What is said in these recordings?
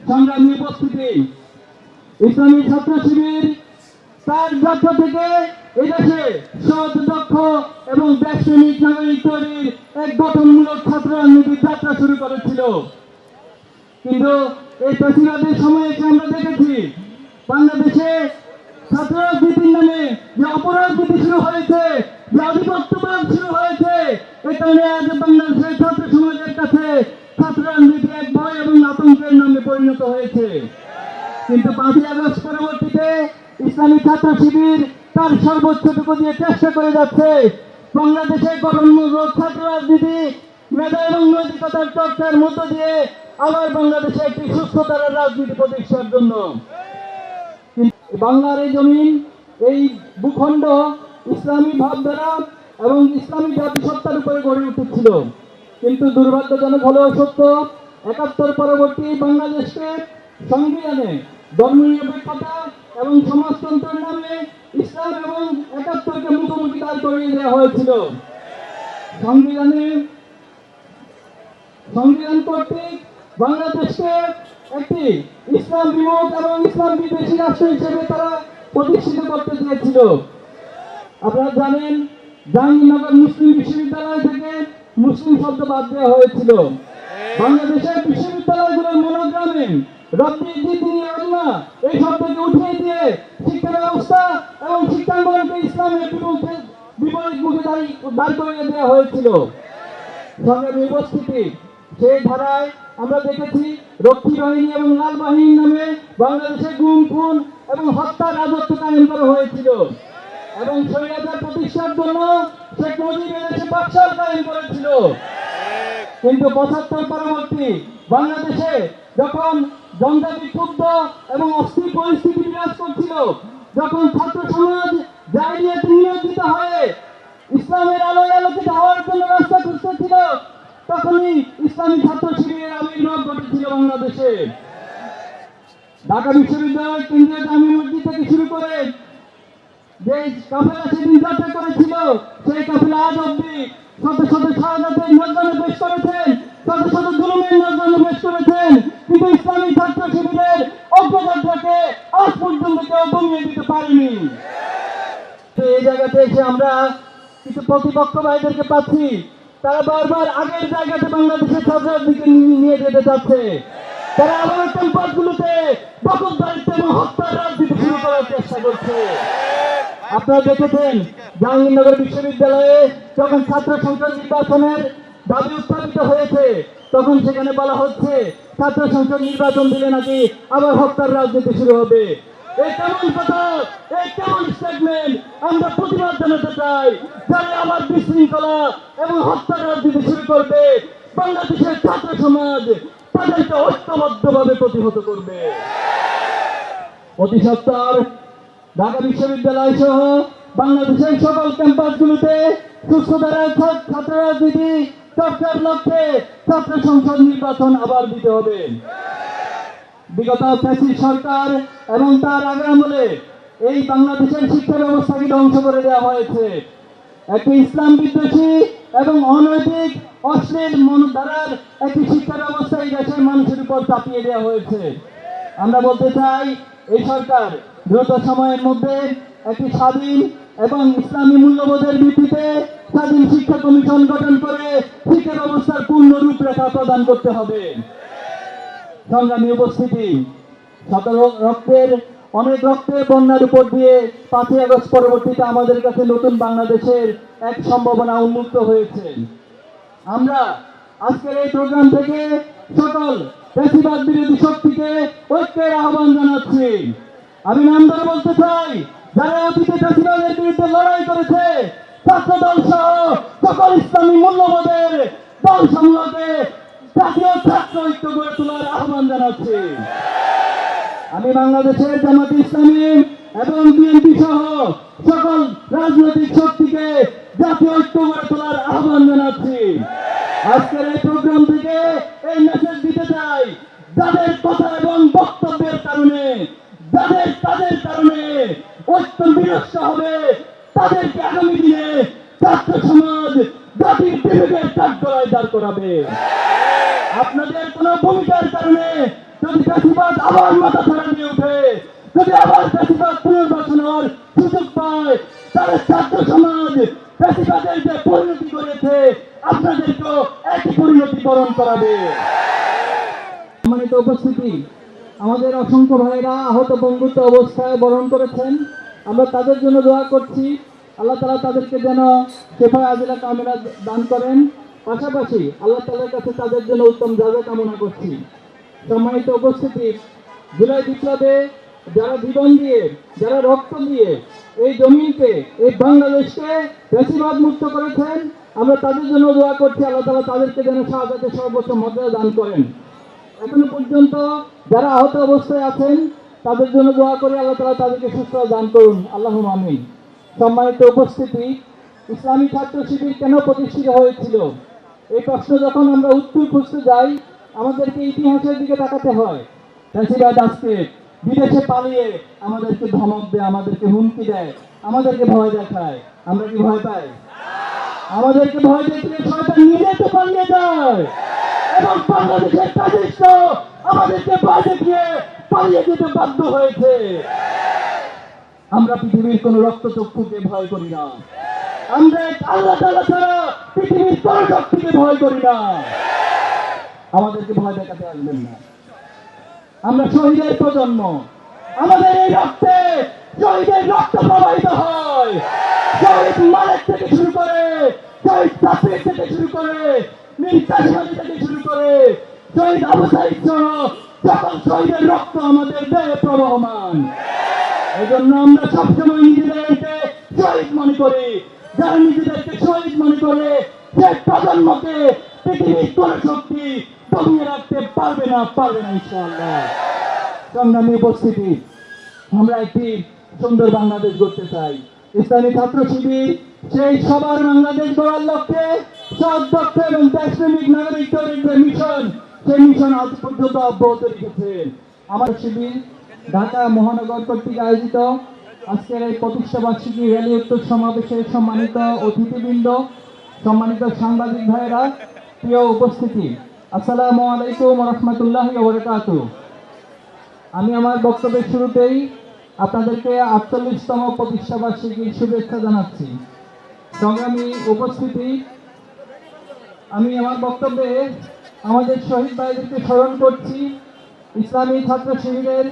সংগ্রামী উপস্থিতি, ইসলামী ছাত্র শিবির তার যাত্রা থেকে এদেশে সৎ, দক্ষ এবং দেশপ্রেমিক নাগরিক তৈরির এক গঠনমূলক ছাত্র রাজনীতির যাত্রা শুরু করেছিল। কিন্তু এই প্রতিবাদের সময়ে আমরা দেখেছি, বাংলাদেশে ছাত্র রাজনীতির নামে যে অপরাজনীতি শুরু হয়েছে, যে আধিপত্যবাদ শুরু হয়েছে, এটা নিয়ে আজ বাংলাদেশের ছাত্র সমাজের কাছে ছাত্র রাজনীতি এক ভয় এবং আতঙ্কের নামে পরিণত হয়েছে। কিন্তু পাঁচই আগস্ট পরবর্তীতে ইসলামী ছাত্র শিবির তার সর্বোচ্চটুকু দিয়ে চেষ্টা করে যাচ্ছে। বাংলাদেশে গঠনমূলক ছাত্র রাজনীতি, মেধা এবং নৈতিকতার চর্চার মধ্য দিয়ে আবার বাংলাদেশে একটি সুস্থতার রাজনীতি প্রতিষ্ঠার জন্য। বাংলার এই জমিন, এই ভূখণ্ড ইসলামী ভাবধারা এবং ইসলামী জাতিসত্তার উপরে গড়ে উঠেছিল। কিন্তু দুর্ভাগ্যজনক হলেও সত্য, একাত্তর পরবর্তী বাংলাদেশকে সংবিধানে ধর্মনিরপেক্ষতা এবং সমাজতন্ত্রের নামে ইসলাম এবং একাত্তরকে মুখোমুখি দাঁড় করিয়ে দেওয়া হয়েছিল। সংবিধানে, সংবিধান কর্তৃক বাংলাদেশকে একটি ইসলাম বিমুখ এবং ইসলাম বিদ্বেষী রাষ্ট্র হিসেবে তারা প্রতিষ্ঠিত করতে চেয়েছিল। আপনারা জানেন, জাহাঙ্গীরনগর মুসলিম বিশ্ববিদ্যালয় থেকে মুসলিম শব্দ বাদ দেওয়া হয়েছিল। বাংলাদেশের বিশ্ববিদ্যালয়গুলোর মনোগ্রামে এই এবং দেওয়া হয়েছিল। সেই আমরা দেখেছি এবং লাল নামে বাংলাদেশে গুম, খুন এবং হত্যা রাজত্ব কায়েম করা হয়েছিল। এবং প্রতিষ্ঠার জন্য শেখ মুজিব এদেশে বাকশাল কায়েম করেছিল। কিন্তু পঁচাত্তর পরবর্তী বাংলাদেশে যখন জঙ্গা বিক্ষুব্ধ এবং অস্থির পরিস্থিতি বিরাজ করছিল, যখন ছাত্র সমাজ জাহিরিয়াতে নিয়োজিত হয়ে ইসলামের আলোয় আলোকিত হওয়ার জন্য রাস্তা খুঁজতেছিল তখনই ইসলামী ছাত্র শিবিরের আবির্ভাব ঘটেছিল বাংলাদেশে। ঢাকা বিশ্ববিদ্যালয় কেন্দ্রীয় জামি মসজিদ থেকে শুরু করে যে কাফেলা সেদিন যাত্রা করেছিল, সেই কাফেলা আজ অব্দি শত শত শাহাদাতের নজরানে পেশ করেছেন, শত শত জুলুমের নজরানে পেশ করেছেন। কিন্তু ইসলামী ছাত্র শিবিরের অগ্রযাত্রাকে আজ পর্যন্ত কেউ দমিয়ে দিতে পারেনি। তো এই জায়গাতে এসে আমরা কিছু প্রতিপক্ষ ভাইদেরকে পাচ্ছি, তারা বারবার আগের জায়গাতে বাংলাদেশের ছাত্রের দিকে নিয়ে- নিয়ে যেতে চাচ্ছে। তারা আবার ক্যাম্পাসগুলোতে দখলদারিত্ব এবং হত্যার রাজনীতি শুরু করার চেষ্টা করছে। আপনারা দেখেছেন জাহাঙ্গীরনগর বিশ্ববিদ্যালয়ে যখন ছাত্র সংসদ নির্বাচনের দাবি উত্থাপিত হয়েছে, তখন সেখানে বলা হচ্ছে, ছাত্র সংসদ নির্বাচন দিলে নাকি আবার হত্যার রাজনীতি শুরু হবে। এই অতি সত্তর ঢাকা বিশ্ববিদ্যালয় সহ বাংলাদেশের সকল ক্যাম্পাসগুলোতে সুস্থ ধারায় ছাত্র রাজনীতি চর্চার লক্ষ্যে ছাত্র সংসদ নির্বাচন আবার দিতে হবে। বিগত ফ্যাসি সরকার এবং তার আগে আমলে এই বাংলাদেশের শিক্ষা ব্যবস্থাকে ধ্বংস করে দেওয়া হয়েছে। একটি ইসলাম বিদ্বেষী এবং অনৈতিক, অশ্লীল মনধারার একটি শিক্ষা ব্যবস্থা এই দেশের মানুষের উপর চাপিয়ে দেওয়া হয়েছে। আমরা বলতে চাই, এই সরকার দ্রুত সময়ের মধ্যে একটি স্বাধীন এবং ইসলামী মূল্যবোধের ভিত্তিতে স্বাধীন শিক্ষা কমিশন গঠন করে শিক্ষা ব্যবস্থার পূর্ণ রূপরেখা প্রদান করতে হবে। সংগ্রামী উপস্থিতি শত রক্তের, অনেক রক্তের বন্যার উপর দিয়ে পাঁচই আগস্ট পরবর্তীতে আমাদের কাছে নতুন বাংলাদেশের এক সম্ভাবনা উন্মুক্ত হয়েছে। আমরা আজকের এই প্রোগ্রাম থেকে সকল বেশিরভাগ বিরোধী শক্তিকে ঐক্যের আহ্বান জানাচ্ছি। আমি নাম ধরে বলতে চাই, যারা অতীতে বেশিরভাগের বিরুদ্ধে লড়াই করেছে ছাত্র দল সহ সকল ইসলামী মূল্যবোধের দল সমূহকে জাতীয় ছাত্র ঐক্য গড়ে তোলার আহ্বান জানাচ্ছি। আমি বাংলাদেশের জামাত ইসলামী এবং বিএনপি সহ সকল রাজনৈতিক শক্তিকে জাতীয় ঐক্য গড়ে তোলার আহ্বান জানাচ্ছি। আজকের এই প্রোগ্রাম থেকে এই মেসেজ দিতে চাই যাদের কথা এবং বক্তব্যের কারণে যাদের তাদের কারণে ঐক্য বিনষ্ট হবে তাদেরকে আগামী ছাত্র সমাজ জাতির দাঁড় করাবে। আপনাদের কোন ভূমিকার কারণে যদি ফ্যাসিবাদ আবার মাথা ছাড়া যদি আবার হওয়ার সুযোগ পায়, তাহলে ছাত্র সমাজ ফ্যাসিবাদের যে পরিণতি করেছে, আপনাদেরকেও একই করাবে। সম্মানিত উপস্থিতি, আমাদের অসংখ্য ভাইরা আহত বন্ধুত্ব অবস্থায় বরণ করেছেন। আমরা তাদের জন্য দোয়া করছি। আল্লাহ তালা তাদেরকে যেন সেফা আজিলা কামেরা দান করেন। পাশাপাশি আল্লাহ তালার কাছে তাদের জন্য উত্তম জায়গা কামনা করছি। সম্মানিত উপস্থিতি, জুলাই বিপ্লবে যারা জীবন দিয়ে, যারা রক্ত দিয়ে এই জমিনকে, এই বাংলাদেশকে বেশিরভাগ মুক্ত করেছেন, আমরা তাদের জন্য দোয়া করছি। আল্লাহ তালা তাদেরকে যেন শাহাদাতের সর্বোচ্চ মর্যাদা দান করেন। এখনও পর্যন্ত যারা আহত অবস্থায় আছেন তাদের জন্য দোয়া করে, আল্লাহ তালা তাদেরকে সুস্থ দান করুন। আল্লাহ আমিন। সম্মানিত উপস্থিতি, ইসলামী ছাত্র শিবির কেন প্রতিষ্ঠিত হয়েছিল? এই প্রশ্ন যখন আমরা উত্তর খুঁজতে যাই, আমাদেরকে ইতিহাসের দিকে তাকাতে হয়। ফ্যাসিবাদ আজকে বিদেশে পালিয়ে আমাদেরকে ধমক দেয়, আমাদেরকে হুমকি দেয়, আমাদেরকে ভয় দেখায়। আমরা কি ভয় পাই? আমাদেরকে ভয় দেখিয়ে শয়তান নিজে তো পালিয়ে যায়। এবং বাংলাদেশের আমাদেরকে ভয় দেখিয়ে পালিয়ে যেতে বাধ্য হয়েছে। আমরা পৃথিবীর কোন রক্তচক্ষুকে ভয় করি না। আমরা আল্লাহ তাআলা ছাড়া পৃথিবীর কোন শক্তিকে ভয় করি না। আমাদেরকে ভয় দেখাতে আসবেন না। আমরা শহীদের প্রজন্ম। আমাদের এই রক্তে শহীদের রক্ত প্রবাহিত হয়। শহীদ মালেক থেকে শুরু করে, শহীদ তাফির থেকে শুরু করে মীর কাশিমালি থেকে শুরু করে, শহীদ আবু সাইদ জন্য আমরা সবসময় নিজেদেরকে শহীদ মনে করি। যারা নিজেদেরকে শহীদ মনে করে, সে প্রজন্মকে পৃথিবীর কোন শক্তি দমিয়ে রাখতে পারবে না পারবে না ইনশাআল্লাহ। উপস্থিতি, আমরা একটি সুন্দর বাংলাদেশ গড়তে চাই। ইসলামী ছাত্র শিবির, সেই সবার বাংলাদেশ গড়ার লক্ষ্যে সৎ, দক্ষ এবং দেশপ্রেমিক নাগরিক মিশন, সেই মিশন আজ পর্যন্ত অব্যাহত রেখেছেন আমার শিবির ঢাকা মহানগর কর্তৃক আয়োজিত আজকের এই প্রতিষ্ঠা বার্ষিকী র্যালি উত্তর সমাবেশের সম্মানিত অতিথিবৃন্দ, সম্মানিত সাংবাদিক ভাইয়েরা, প্রিয় উপস্থিতি, আসসালামু আলাইকুম রহমতুল্লাহ বরকাতু আমি আমার বক্তব্যের শুরুতেই আপনাদেরকে আটচল্লিশতম প্রতিষ্ঠা বার্ষিকীর শুভেচ্ছা জানাচ্ছি। সংগ্রামী উপস্থিতি, আমি আমার বক্তব্যে আমাদের শহীদ ভাইদেরকে স্মরণ করছি, ইসলামী ছাত্র শিবিরের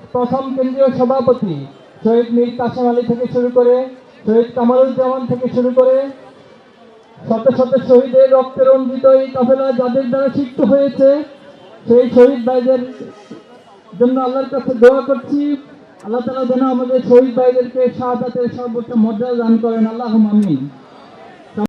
প্রথম কেন্দ্রীয় সভাপতি শহীদ মীর কাসেম আলী থেকে শুরু করে শহীদ কামারুজ্জামান থেকে শুরু করে শত শত শহীদের রক্তে রঞ্জিত এই কাফেলা যাদের দ্বারা সিক্ত হয়েছে, সেই শহীদ ভাইদের জন্য আল্লাহর কাছে দোয়া করছি। আল্লাহ তালা যেন আমাদের শহীদ ভাইদেরকে শাহাদাতের সর্বোচ্চ মর্যাদা দান করেন। আল্লাহ আমিন।